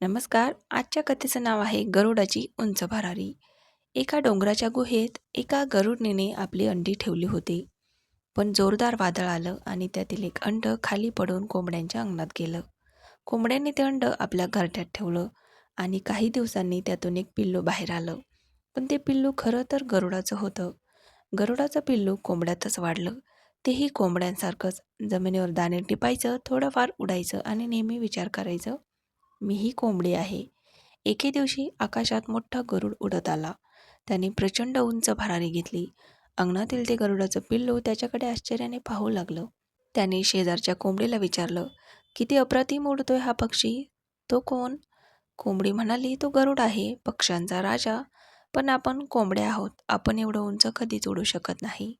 नमस्कार आजच्या कथेचं नाव आहे गरुडाची उंच भरारी. एका डोंगराच्या गुहेत एका गरुडनीने आपली अंडी ठेवली होती. पण जोरदार वादळ आलं आणि त्यातील एक अंड खाली पडून कोंबड्यांच्या अंगणात गेलं. कोंबड्यांनी ते अंड आपल्या घरट्यात ठेवलं आणि काही दिवसांनी त्यातून एक पिल्लू बाहेर आलं. पण ते पिल्लू खरं तर गरुडाचं होतं. गरुडाचं पिल्लू कोंबड्यातच वाढलं. तेही कोंबड्यांसारखंच जमिनीवर दाणे टिपायचं थोडंफार उडायचं आणि नेहमी विचार करायचं मीही कोंबडी आहे. एके दिवशी आकाशात मोठा गरुड उडत आला. त्याने प्रचंड उंच भरारी घेतली. अंगणातील ते गरुडाचं पिल्लू त्याच्याकडे आश्चर्याने पाहू लागलं. त्याने शेजारच्या कोंबडीला विचारलं किती अप्रतिम उडतोय हा पक्षी? तो कोण? कोंबडी म्हणाली तो गरुड आहे पक्ष्यांचा राजा. पण आपण कोंबड्या आहोत. आपण एवढं उंच कधीच उडू शकत नाही.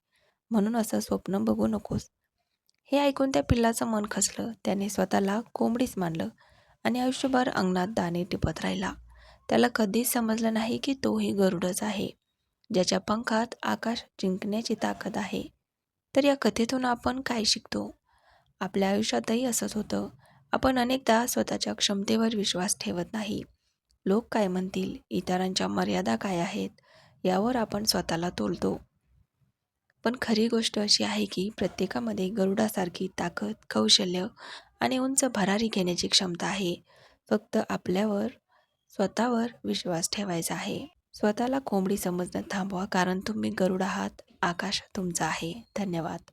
म्हणून असं स्वप्न बघू नकोस. हे ऐकून त्या पिल्लाचं मन खचलं. त्याने स्वतःला कोंबडीच मानलं. आणि आयुष्यभर अंगणात दाणे टिपत राहिला. त्याला कधीच समजलं नाही की तोही गरुडच आहे ज्याच्या पंखात आकाश जिंकण्याची ताकद आहे. तर या कथेतून आपण काय शिकतो? आपल्या आयुष्यातही असंच होतं. आपण अनेकदा स्वतःच्या क्षमतेवर विश्वास ठेवत नाही. लोक काय म्हणतील? इतरांच्या मर्यादा काय आहेत? यावर आपण स्वतःला तोलतो. पण खरी गोष्ट अशी आहे की प्रत्येकामध्ये गरुडासारखी ताकद कौशल्य आणि उंच भरारी घेण्याची क्षमता आहे. फक्त आपल्यावर स्वतःवर विश्वास ठेवायचा आहे. स्वतःला कोंबडी समजणं थांबवा कारण तुम्ही गरुड आहात आकाश तुमचं आहे. धन्यवाद.